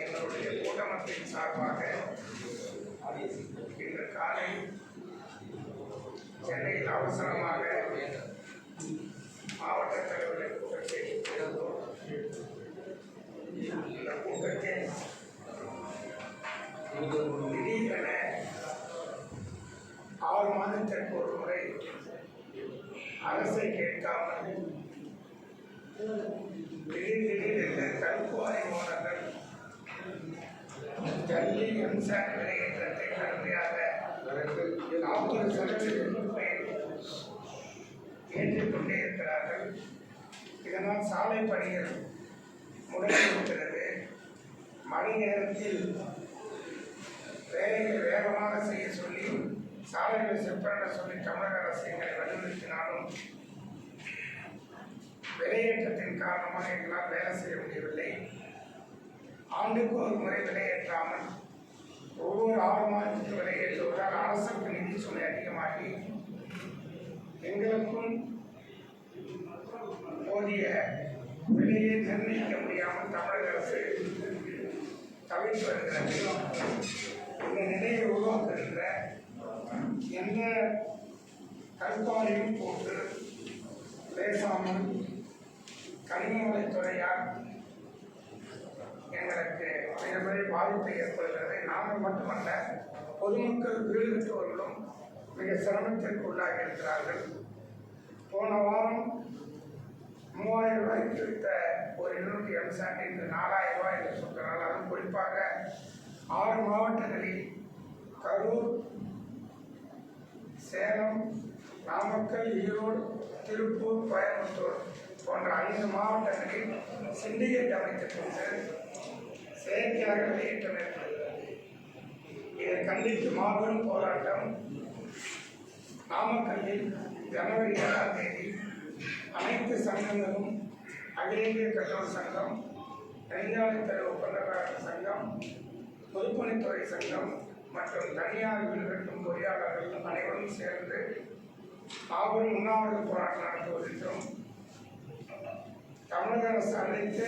எங்களுடைய கூட்டமைப்பின் சார்பாக இன்று காலை சென்னையில் அவசரமாக மாவட்ட தலைவர்கள் கூட்டத்தில் இருந்தோம் இந்த கூட்டத்தில் திடீரென ஆறு மாதத்திற்கு ஒரு முறை அரசை கேட்காமல் திடீர் திடீரென்று தடுப்புவாரி மூலங்கள் ஜல்லி எம்சான் விலையேற்றத்தை கடுமையாக நாற்பது சதவீதம் ஏற்றுக்கொண்டே இருக்கிறார்கள் இதனால் சாலை பணிகள் முடங்கியிருக்கிறது மணி நேரத்தில் வேலையை வேகமாக செய்ய சொல்லி சாலைகளை செப்பன சொல்லி தமிழக அரசு எங்களை வலியுறுத்தினாலும் விலையேற்றத்தின் காரணமாக எங்களால் வேலை செய்ய முடியவில்லை. ஆண்டுக்கு ஒரு முறை விலையேற்றாமல் ஒவ்வொரு ஆறு மாதத்துக்கு விலையேற்றுவதால் அரசுக்கு நிதி சுமை அதிகமாகி எங்களுக்கும் போதிய விலையை நிர்ணயிக்க முடியாமல் தமிழக அரசு தவிர்த்து வருகிறது இந்த நிலையை உருவாக்குகின்ற எந்த கற்பாரையும் போட்டு பேசாமல் கனிமவளைத்துறையால் எங்களுக்கு மிகப்பெரிய பாதிப்பை ஏற்படுகிறது. நாங்கள் மட்டுமல்ல பொதுமக்கள் வீடு மிக சிரமத்திற்கு உள்ளாகி இருக்கிறார்கள் போன வாரம் மூவாயிரம் ரூபாய்க்கு வித்த ஒரு இருநூற்றி எம்சாண்ட் இன்று நாலாயிரம் ரூபாய் என்று சொல்கிறார்கள். அதுவும் குறிப்பாக ஆறு மாவட்டங்களில் கரூர் சேலம் நாமக்கல் ஈரோடு திருப்பூர் கோயம்புத்தூர் போன்ற ஐந்து மாவட்டங்களில் சிண்டிகேட் அமைத்துக் கொண்டு செயற்கையாக வெளியேற்றம் ஏற்படுகிறது இதை கண்டித்து மாபெரும் போராட்டம். நாமக்கல்லில் ஜனவரி ஏழாம் தேதி அனைத்து சங்கங்களும் அகில இந்திய கட்டண சங்கம் நெடுஞ்சாலைத்துறை ஒப்பந்தக்காரர் சங்கம் பொதுப்பணித்துறை சங்கம் மற்றும் தனியார் வீடு கட்டும் பொறியாளர்கள் அனைவரும் சேர்ந்து மாபெரும் உண்ணாவிரத போராட்டம் நடத்துவதென்றும் தமிழக அரசு அழைத்து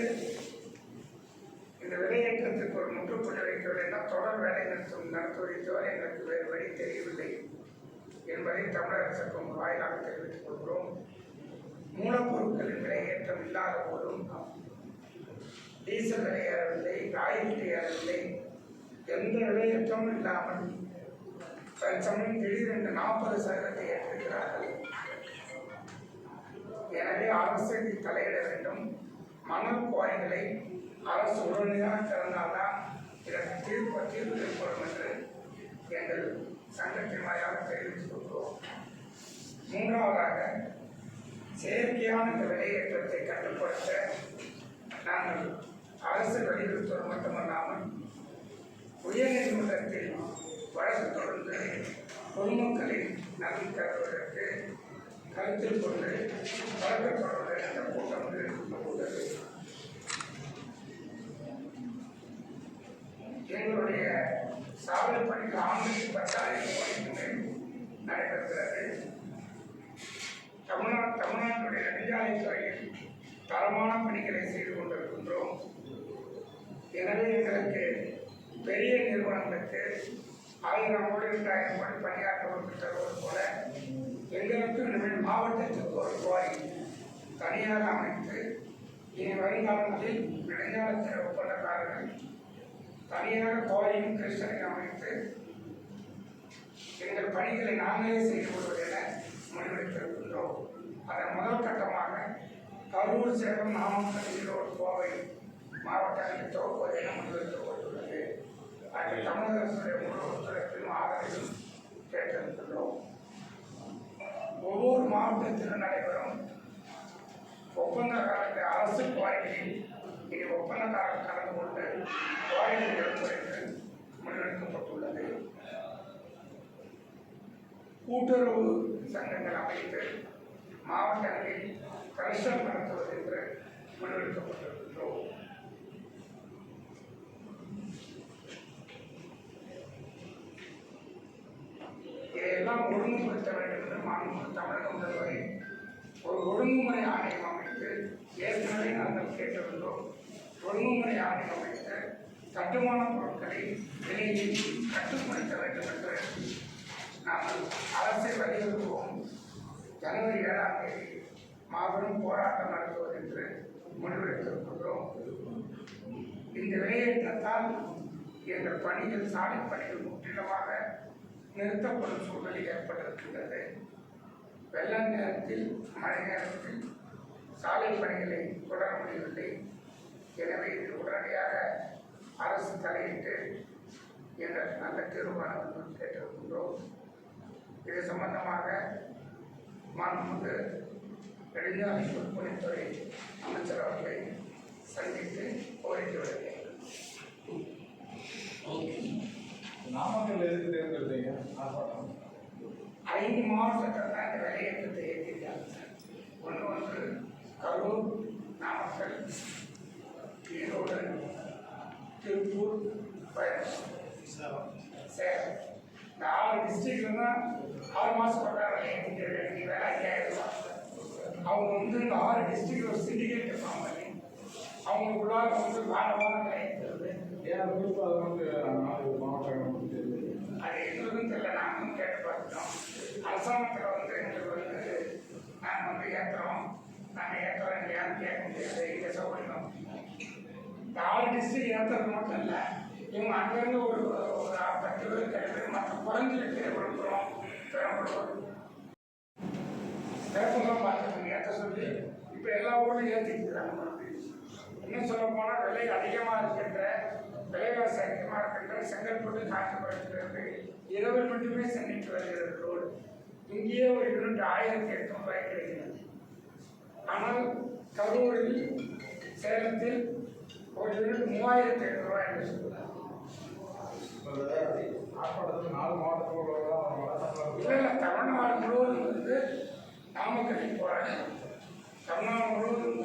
இந்த விலையேற்றத்திற்கு ஒரு முற்றுப்புள்ளி வைக்க என்றால் தொடர் வேலை நிறுத்தம் நடத்துவதை தவிர எங்களுக்கு வேறு வழி தெரியவில்லை என்பதை தமிழக அரசுக்கு உங்கள் வாயிலாக தெரிவித்துக் கொள்கிறோம். மூலப்பொருட்களின் விலையேற்றம் இல்லாத போதும் டீசல் விலை ஏறவில்லை ராயல்டி ஏறவில்லை. எந்த விலையேற்றமும் இல்லாமல் தற்சமயம் திடீரென்று நாற்பது சதவீதத்தை ஏற்றிருக்கிறார்கள் எனவே அரசு தலையிட வேண்டும். மணல் குவாய்களை அரசு உடனடியாக திறந்தால்தான் இதற்கு தீர்ப்பு தீர்வு ஏற்படும் என்று எங்கள் சங்கத்தின் வாயாக தெரிவித்துக் கொள்கிறோம் மூன்றாவதாக செயற்கையான இந்த விலையேற்றத்தை கட்டுப்படுத்த நாங்கள் அரசு வலியுறுத்துவது மட்டுமல்லாமல் உயர்நீதிமன்றத்தில் வழக்கு தொடர்ந்து பொதுமக்களின் நலன் கருவதற்கு கருத்தில் கொண்டு வழக்கு அந்த இந்த கூட்டம் உள்ளது எங்களுடைய சாலை பணிகள் ஆண்டுக்கு பத்தாயிரம் கோடிக்கு நடைபெறுகிறது. தமிழ்நாடு தமிழ்நாட்டுடைய நெடுஞ்சாலைத்துறையில் தரமான பணிகளை செய்து கொண்டிருக்கின்றோம். எனவே எங்களுக்கு பெரிய நிறுவனங்களுக்கு ஆயிரம் கோடி ரெண்டாயிரம் கோடி பணியாற்றுவதற்கு தருவது போல. எங்களுக்கும் இனிமேல் மாவட்டத்திற்கு ஒரு கோரி தனியாக அமைத்து இனி வருங்காலங்களில் நெடுஞ்சாலத்தில் ஒப்பந்தக்காரர்கள் தனியாக கோரியும் கிருஷ்ணனையும் அமைத்து எங்கள் பணிகளை நாங்களே செய்து கொள்வது என முடிவெடுத்திருக்கின்றோம். அதன் முதல் கட்டமாக கரூர் சேலம் நாமக்கல் ஈரோடு கோவை மாவட்டங்களில் தொகுப்பது என முடிவெடுத்துக் கொண்டுள்ளது. அதில் தமிழக அரசுடைய முழு ஒத்துழைப்பிலும் ஆதரவையும் கேட்டிருக்கின்றோம் ஒவ்வொரு மாவட்டத்திலும் நடைபெறும் ஒப்பந்தக்காரர்கள் அரசு குவாரிகளில் இனி ஒப்பந்தக்காரர்கள் கலந்து கொண்டு குவாரிகளை எடுப்பதற்கு முன்னெடுக்கப்பட்டுள்ளது கூட்டுறவு சங்கங்கள் அமைத்து மாவட்டங்களில் கலெக்ஷன் நடத்துவது என்று முன்னெடுக்கப்பட்டிருக்கின்றோம் இதையெல்லாம் ஒழுங்குபடுத்த வேண்டும் என்று மாண்பு தமிழக முதல்வரை ஒரு ஒழுங்குமுறை ஆணையம் அமைத்து ஏற்கனவே நாங்கள் கேட்டிருந்தோம் ஒழுங்குமுறை ஆணையம் அமைத்து கட்டுமான பொருட்களை விலையை கட்டுப்படுத்த வேண்டும் என்று நாங்கள் அரசை வலியுறுத்துவோம் ஜனவரி ஏழாம் தேதி மாபெரும் போராட்டம் நடத்துவது என்று முடிவெடுத்திருக்கின்றோம் இந்த விலையேற்றத்தால் எங்கள் பணிகள் சாலை பணிகள் முற்றிலுமாக நிறுத்தப்படும் சூழ்நிலை ஏற்பட்டிருக்கின்றது. வெள்ள நேரத்தில் மழை நேரத்தில் சாலை பணிகளை தொடர முடியவில்லை. எனவே இது உடனடியாக அரசு தலையிட்டு எங்கள் நல்ல தீர்மானம் கேட்டிருக்கின்றோம் இது சம்பந்தமாக மாண்புமிகு நெடுஞ்சாலை பொதுப்பணித்துறை அமைச்சர் அவர்களை சந்தித்து கோரிக்கை விடுகிறேன் நாமக்கல் எதுக்கு தேர்ந்தெடுத்தீங்க? ஐந்து மாவட்டத்தில் தான் இந்த விலையேற்றத்தை ஏற்றிருக்காங்க கரூர் நாமக்கல் ஈரோடு திருப்பூர் கோயம்புத்தூர் சேலம் இந்த ஆறு டிஸ்ட்ரிக்ட்ல ஆறு மாதம் பிரகாரம் வேலை ஐயாயிரம் ரூபாய் அவங்க வந்து இந்த ஆறு டிஸ்ட்ரிக்ட் ஒரு சிண்டிகேட் ஃபார்ம் பண்ணி அவங்களுக்குள்ளார வந்து வார வாரம் விலையேற்றுறது ஏன் குறிப்பாக வந்து நாலு மாவட்டங்கள் வந்து தேர்ந்தெடுத்தீங்க? அது எங்களுக்கும் தெரியல நாங்களும் கேட்டு பார்த்துட்டோம் அரசாங்கத்தில் வந்து எங்களுக்கு வந்து நாங்கள் வந்து ஏற்றுறோம் நாங்கள் ஏற்றுறோம் டிஸ்ட்ரிக்ட் ஏற்றுறது மட்டும் இல்லை இவங்க அங்கேருந்து ஒரு ஒரு பத்து பேர் கிடையாது மற்ற குறைஞ்சிருக்கு விழுப்புரம் பெரம்பலூர் வேப்பெல்லாம் பார்த்துக்கோங்க ஏற்ற சொல்லி. இப்போ எல்லா ஊர்லையும் ஏற்றிக்கிறாங்க இன்னும் சொல்ல போனால் விலை அதிகமாக இருக்கின்ற விலைவாசி அதிகமாக இருக்கின்ற செங்கல்பட்டு காஞ்சிபுரத்திலிருந்து இரவு மட்டுமே சென்னைக்கு வருகிறது ரோடு. இங்கேயே ஒரு யூனிட் ஆயிரத்தி எட்நூறு ரூபாய் கிடைக்கிறது ஆனால் கரூரில் சேலத்தில் ஒரு யூனிட் மூவாயிரத்தி ஐநூறு என்று சொல்கிறார் இப்ப நாலு மாவட்டத்தில் இல்லை இல்லை தமிழ்நாடு முழுவதும் வந்து நாமக்கல் போகிறாங்க தமிழ்நாடு முழுவதும்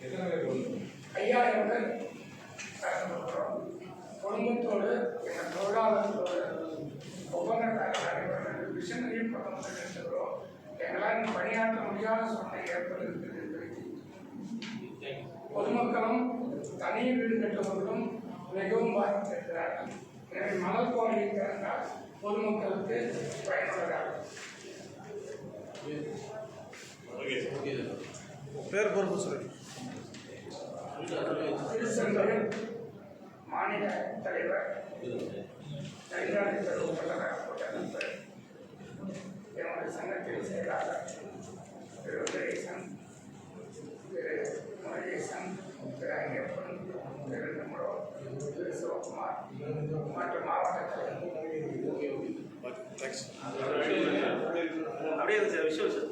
எத்தனை பேர் வந்து ஐயாயிரம் பேர் குடும்பத்தோடு எங்கள் தொழிலாளர்களோடு ஒப்பந்தக்காரர் அனைவரும் பக்கம் எங்களால் பணியாற்ற முடியாத சூழ்நிலை ஏற்படுகிறது பொதுமக்களும் தனி வீடு கட்டுவர்களும் மிகவும் பாதித்திருக்கிறார்கள் எனவே மணல் கோரிக்கை திறந்தால் பொதுமக்களுக்கு பயனுள்ளதாக பேர் பொறுப்பு சொல்லு திருச்செந்தூர் மாநில தலைவர் நெடுஞ்சாலை தெருவு தலைவர் கூட்டமைப்பு எமது சங்கத்தின் செயலாளர் திரு உதயசன் திரு முருகேசன் திரு ஐயப்பன் திரு நிம்ரோ திரு சிவகுமார் மற்றும் மாவட்ட தலைவர் அப்படியே சார் விஷயம் சார்